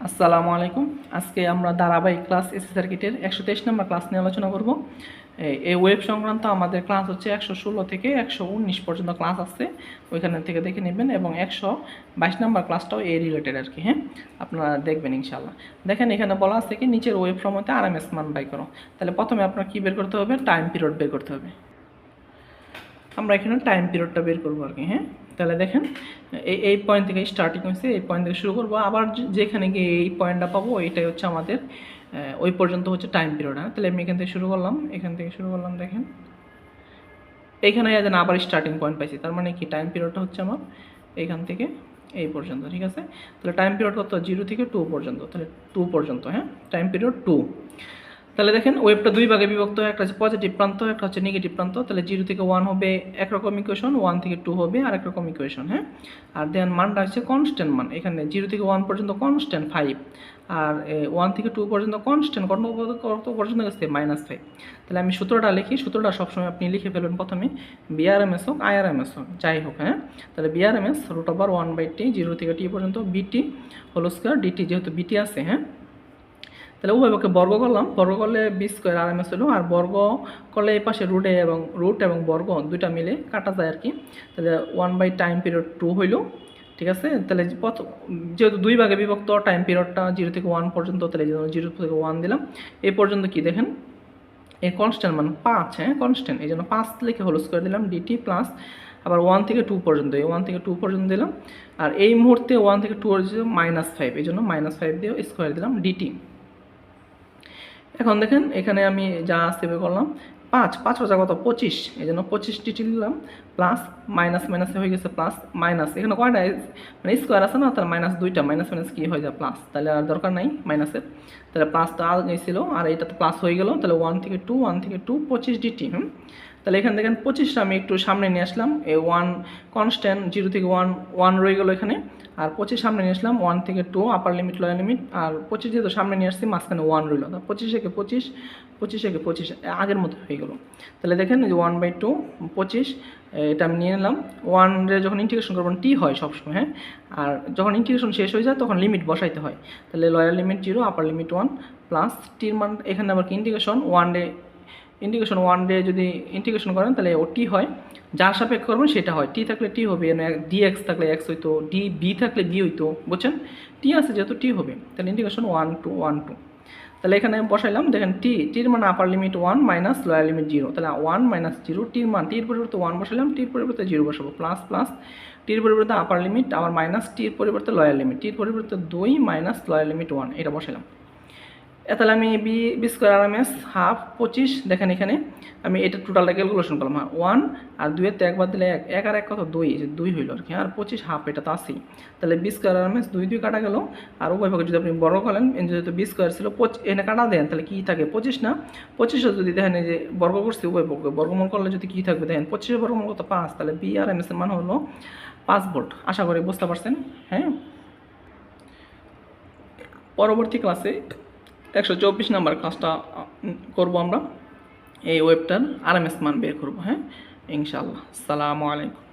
আসসালামু আলাইকুম। আজকে আমরা ধারাবাহিক ক্লাস এসি সার্কিটের একশো তেইশ নম্বর ক্লাস নিয়ে আলোচনা করব। এই- ওয়েব সংক্রান্ত আমাদের ক্লাস হচ্ছে একশো ষোলো থেকে একশো উনিশ পর্যন্ত ক্লাস আছে। ওইখান থেকে দেখে নেবেন এবং একশো বাইশ নম্বর ক্লাসটাও এই রিলেটেড আর কি হ্যাঁ? আপনারা দেখবেন ইনশাল্লাহ দেখেন এখানে বলা আছে কি, নিচের ওয়েব ফর্মতে আর এম মান বাই করো। তাহলে প্রথমে আপনার কী বের করতে হবে? টাইম পিরিয়ড বের করতে হবে। আমরা এখানে টাইম পিরিয়ডটা বের করব আর কি হ্যাঁ? তাহলে দেখেন এই এই পয়েন্ট থেকে স্টার্টিং হয়েছে, এই পয়েন্ট থেকে শুরু করব। আবার যেখানে গিয়ে এই পয়েন্টটা পাবো, এটাই হচ্ছে আমাদের ওই পর্যন্ত হচ্ছে টাইম পিরিয়ড হ্যাঁ? তাহলে আমি এখান থেকে শুরু করলাম, এখান থেকে শুরু করলাম, দেখেন। এইখানে যেন আবার স্টার্টিং পয়েন্ট পাইছি, তার মানে কি? টাইম পিরিয়ডটা হচ্ছে আমার এইখান থেকে এই পর্যন্ত, ঠিক আছে? তাহলে টাইম পিরিয়ড কত? জিরো থেকে টু পর্যন্ত, তাহলে টু পর্যন্ত হ্যাঁ? টাইম পিরিয়ড টু তাহলে দেখেন ওয়েবটা দুই ভাগে বিভক্ত হয়, একটা হচ্ছে পজিটিভ প্রান্ত, একটা হচ্ছে নেগেটিভ প্রান্ত। তাহলে জিরো থেকে ওয়ান হবে একরকম ইকুয়েশন ওয়ান থেকে টু হবে আর একরকম ইকুয়েশন হ্যাঁ? আর দেন মানটা হচ্ছে কনস্ট্যান্ট মান, এখানে জিরো থেকে ওয়ান পর্যন্ত কনস্ট্যান্ট ফাইভ আর ওয়ান থেকে টু পর্যন্ত কনস্ট্যান্ট কত পর্যন্ত গেছে? মাইনাস ফাইভ তাহলে আমি সূত্রটা লিখি, সূত্রটা সবসময় আপনি লিখে ফেলবেন প্রথমে। বিআরএমএস হোক আইআরএমএস হোক, যাই হোক হ্যাঁ? তাহলে B RMS root over one by T zero থেকে টি পর্যন্ত বিটি হোল স্কোয়ার ডিটি যেহেতু বিটি আছে হ্যাঁ? তাহলে উভয়পক্ষে বর্গ করলাম। বর্গ করলে B square R M S হলো, আর বর্গ করলে এই পাশে রুটে এবং রুট এবং বর্গ দুইটা মিলে কাটা যায় আর কি তাহলে one by time period two হইল, ঠিক আছে? তাহলে প্রথম যেহেতু দুই ভাগে বিভক্ত টাইম পিরিয়ডটা জিরো থেকে ওয়ান পর্যন্ত, তাহলে জিরো থেকে ওয়ান দিলাম। এই পর্যন্ত কি দেখেন? এই কনস্ট্যান্ট মানে পাঁচ হ্যাঁ? কনস্ট্যান্ট এই জন্য পাঁচ লিখে হোল স্কোয়ার দিলাম ডিটি প্লাস আবার ওয়ান থেকে টু পর্যন্ত, এই ওয়ান থেকে টু পর্যন্ত দিলাম। আর এই মুহূর্তে ওয়ান থেকে টু মাইনাস ফাইভ এই জন্য মাইনাস ফাইভ দিয়ে স্কোয়ার দিলাম ডিটি এখন দেখেন, এখানে আমি যা সেভে করলাম, পাঁচ পাঁচ হাজার কত? পঁচিশ। এই জন্য পঁচিশ টিটি নিলাম প্লাস মাইনাস মাইনাসে হয়ে গেছে প্লাস মাইনাস এখানে কয়টা মানে স্কোয়ার আছে না, তাহলে মাইনাস দুইটা মাইনাস মাইনাস কি হয়ে যায়? প্লাস তাহলে আর দরকার নাই মাইনাসের তাহলে প্লাসটা আগে ছিল, আর এটা তো প্লাস হয়ে গেল, তাহলে ওয়ান থেকে টু ওয়ান থেকে টু পঁচিশ ডিটি হুম? তাহলে এখান দেখেন, পঁচিশটা আমি একটু সামনে নিয়ে আসলাম, এই ওয়ান কনস্ট্যান্ট জিরো থেকে ওয়ান ওয়ান রয়ে গেলো এখানে। আর পঁচিশ সামনে নিয়ে আসলাম ওয়ান থেকে two upper limit lower limit আর পঁচিশ যেহেতু সামনে নিয়ে আসছি, মাঝখানে ওয়ান রইল। পঁচিশ থেকে পঁচিশ পঁচিশ থেকে পঁচিশ, আগের মতো হয়ে গেলো। তাহলে দেখেন যে ওয়ান বাই টু পঁচিশ, এটা আমি নিয়ে নিলাম। ওয়ানরে যখন ইন্টিগ্রেশন করবেন টি হয় সবসময় হ্যাঁ? আর যখন ইন্টিগ্রেশন শেষ হয়ে যায়, তখন লিমিট বসাইতে হয়। তাহলে lower limit zero upper limit one plus টির মান, এখানে আবার কি integration one day integration one day যদি ইন্টিগ্রেশন করেন, তাহলে ও টি হয়। যার সাপেক্ষে করবেন সেটা হয়। টি থাকলে টি হবে ডি এক্স থাকলে এক্স হইতো ডি বি থাকলে বি হইতো, বুঝছেন? টি আছে যেহেতু টি হবে, তাহলে integration one two one two তাহলে এখানে বসাইলাম, দেখেন টি টির মান upper limit one minus lower limit zero তাহলে ওয়ান মাইনাস জিরো টির মান টির পরিবর্তে ওয়ান বসাইলাম টির পরিবর্তে জিরো বসাবো প্লাস প্লাস টির পরিবর্তে আপার লিমিট আবার মাইনাস টির পরিবর্তে লয়ার লিমিট টির পরিবর্তে দুই মাইনাস লয়ার লিমিট ওয়ান এটা বসাইলাম। তাহলে আমি B B square R M S half পঁচিশ, দেখেন এখানে। আমি এটা টোটালটা ক্যালকুলেশন করলাম হ্যাঁ ওয়ান আর দুইয়ের তো একবার দিলে এক এক আর এক কত? দুই দুই হইল আর কি, আর পঁচিশ হাফ এটা তো আসেই তাহলে B square R M S দুই দুই কাটা গেল, আর উভয় পক্ষে যদি আপনি বড় করেন যেহেতু বি স্কোয়ার ছিল এনে কাটা দেন, তাহলে কী থাকে? পঁচিশ না? পঁচিশে যদি দেখেন যে বর্গ করছি উভয় পক্ষে বর্গমূল করলে যদি কী থাকবে? দেখেন, পঁচিশের বর্গমূল কত? পাঁচ, তাহলে বি আর এম এস এর মান হলো পাঁচ ভোল্ট আশা করি বুঝতে পারছেন হ্যাঁ? পরবর্তী ক্লাসে একশো চব্বিশ নাম্বার কাজটা করব আমরা। এই ওয়েবটার আরএমএস মান বের করব হ্যাঁ? ইনশাল্লাহ সালামু আলাইকুম।